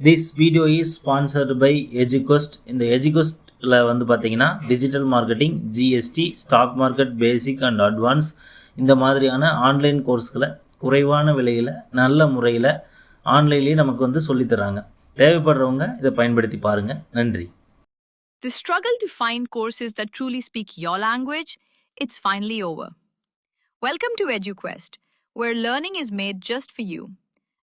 This video is sponsored by Educoast இந்த எஜுகோஸ்டில் வந்து பார்த்தீங்கன்னா digital marketing GST stock market basic and advance இந்த மாதிரியான ஆன்லைன் கோர்ஸ்களை குறைவான விலையில் நல்ல முறையில் ஆன்லைன்லேயே நமக்கு வந்து சொல்லித் தராங்க தேவைப்படுறவங்க இதை பயன்படுத்தி பாருங்கள் நன்றி The struggle to find courses that truly speak your language, it's finally over. Welcome to EduQuest, where learning is made just for you.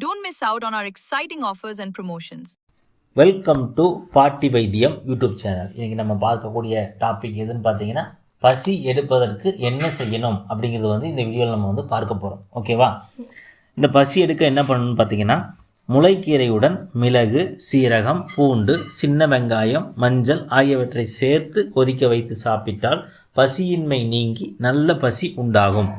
don't miss out on our exciting offers and promotions. Welcome to பாட்டி வைத்தியம் YouTube channel இன்றைக்கி நம்ம பார்க்கக்கூடிய topic எதுன்னு பார்த்தீங்கன்னா பசி எடுப்பதற்கு என்ன செய்யணும் அப்படிங்கிறது வந்து இந்த வீடியோவில் நம்ம வந்து பார்க்க போகிறோம் ஓகேவா இந்த பசி எடுக்க என்ன பண்ணணும்னு பார்த்தீங்கன்னா முளைக்கீரையுடன் மிளகு சீரகம் பூண்டு சின்ன வெங்காயம் மஞ்சள் ஆகியவற்றை சேர்த்து கொதிக்க வைத்து சாப்பிட்டால் பசியின்மை நீங்கி நல்ல பசி உண்டாகும்.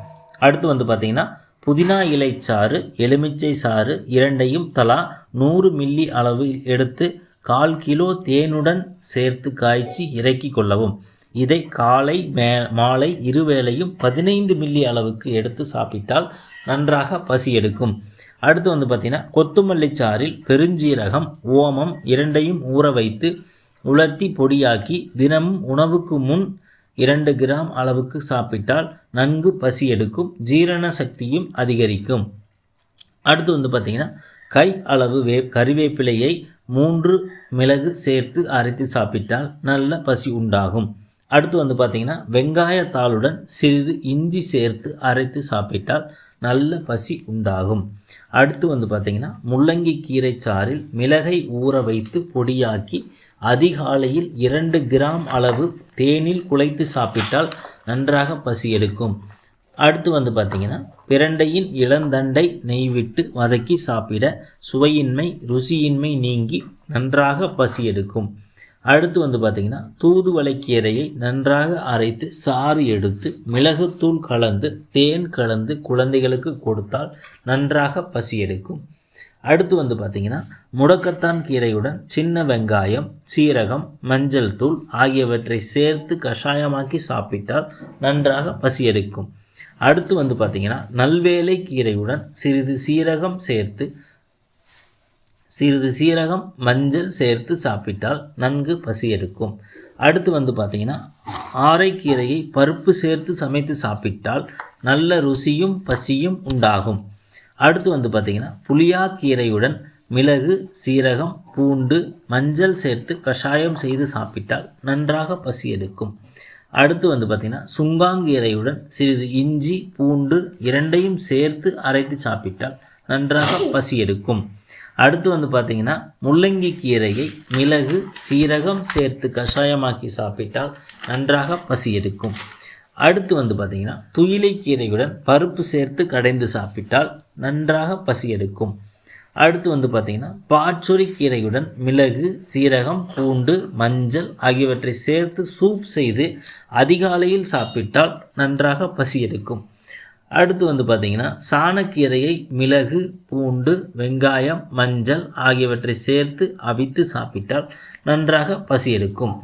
அடுத்து வந்து பார்த்திங்கன்னா புதினா இலை சாறு எலுமிச்சை சாறு இரண்டையும் தலா நூறு மில்லி அளவு எடுத்து கால் கிலோ தேனுடன் சேர்த்து காய்ச்சி இறக்கி கொள்ளவும். இதை காலை மே மாலை இருவேளையும் பதினைந்து மில்லி அளவுக்கு எடுத்து சாப்பிட்டால் நன்றாக பசி எடுக்கும். அடுத்து வந்து பார்த்திங்கன்னா கொத்துமல்லி சாறில் பெருஞ்சீரகம் ஓமம் இரண்டையும் ஊற வைத்து உலர்த்தி பொடியாக்கி தினமும் உணவுக்கு முன் இரண்டு கிராம் அளவுக்கு சாப்பிட்டால் நன்கு பசி எடுக்கும் ஜீரண சக்தியும் அதிகரிக்கும். அடுத்து வந்து பார்த்திங்கன்னா கை அளவு வே கறிவேப்பிலையை மூன்று மிளகு சேர்த்து அரைத்து சாப்பிட்டால் நல்ல பசி உண்டாகும். அடுத்து வந்து பார்த்திங்கன்னா வெங்காயத்தாளுடன் சிறிது இஞ்சி சேர்த்து அரைத்து சாப்பிட்டால் நல்ல பசி உண்டாகும். அடுத்து வந்து பார்த்திங்கன்னா முள்ளங்கி கீரை சாறில் மிளகை ஊற வைத்து பொடியாக்கி அதிகாலையில் இரண்டு கிராம் அளவு தேனில் குழைத்து சாப்பிட்டால் நன்றாக பசி எடுக்கும். அடுத்து வந்து பார்த்திங்கன்னா பிரண்டையின் இளந்தண்டை நெய் விட்டு வதக்கி சாப்பிட சுவையின்மை ருசியின்மை நீங்கி நன்றாக பசி எடுக்கும். அடுத்து வந்து பார்த்திங்கன்னா தூதுவளை கீரையை நன்றாக அரைத்து சாறு எடுத்து மிளகுத்தூள் கலந்து தேன் கலந்து குழந்தைகளுக்கு கொடுத்தால் நன்றாக பசி எடுக்கும். அடுத்து வந்து பார்த்திங்கன்னா முடக்கத்தான் கீரையுடன் சின்ன வெங்காயம் சீரகம் மஞ்சள் தூள் ஆகியவற்றை சேர்த்து கஷாயமாக்கி சாப்பிட்டால் நன்றாக பசி எடுக்கும். அடுத்து வந்து பார்த்திங்கன்னா நல்வேலை கீரையுடன் சிறிது சீரகம் சேர்த்து சிறிது சீரகம் மஞ்சள் சேர்த்து சாப்பிட்டால் நன்கு பசி எடுக்கும் அடுத்து வந்து பார்த்திங்கன்னா ஆரைக்கீரையை பருப்பு சேர்த்து சமைத்து சாப்பிட்டால் நல்ல ருசியும் பசியும் உண்டாகும். அடுத்து வந்து பார்த்திங்கன்னா புளியாக்கீரையுடன் மிளகு சீரகம் பூண்டு மஞ்சள் சேர்த்து கஷாயம் செய்து சாப்பிட்டால் நன்றாக பசி எடுக்கும் அடுத்து வந்து பார்த்திங்கன்னா சுங்காங்கீரையுடன் சிறிது இஞ்சி பூண்டு இரண்டையும் சேர்த்து அரைத்து சாப்பிட்டால் நன்றாக பசி எடுக்கும் அடுத்து வந்து பார்த்திங்கன்னா முள்ளங்கி கீரையை மிளகு சீரகம் சேர்த்து கஷாயமாக்கி சாப்பிட்டால் நன்றாக பசி எடுக்கும். அடுத்து வந்து பார்த்திங்கன்னா துயிலை கீரையுடன் பருப்பு சேர்த்து கடைந்து சாப்பிட்டால் நன்றாக பசி எடுக்கும். அடுத்து வந்து பார்த்திங்கன்னா பாச்சொரி கீரையுடன் மிளகு சீரகம் பூண்டு மஞ்சள் ஆகியவற்றை சேர்த்து சூப் செய்து அதிகாலையில் சாப்பிட்டால் நன்றாக பசி எடுக்கும். அடுத்து வந்து பார்த்திங்கன்னா சாணக்கீரையை மிளகு பூண்டு வெங்காயம் மஞ்சள் ஆகியவற்றை சேர்த்து அவித்து சாப்பிட்டால் நன்றாக பசி எடுக்கும்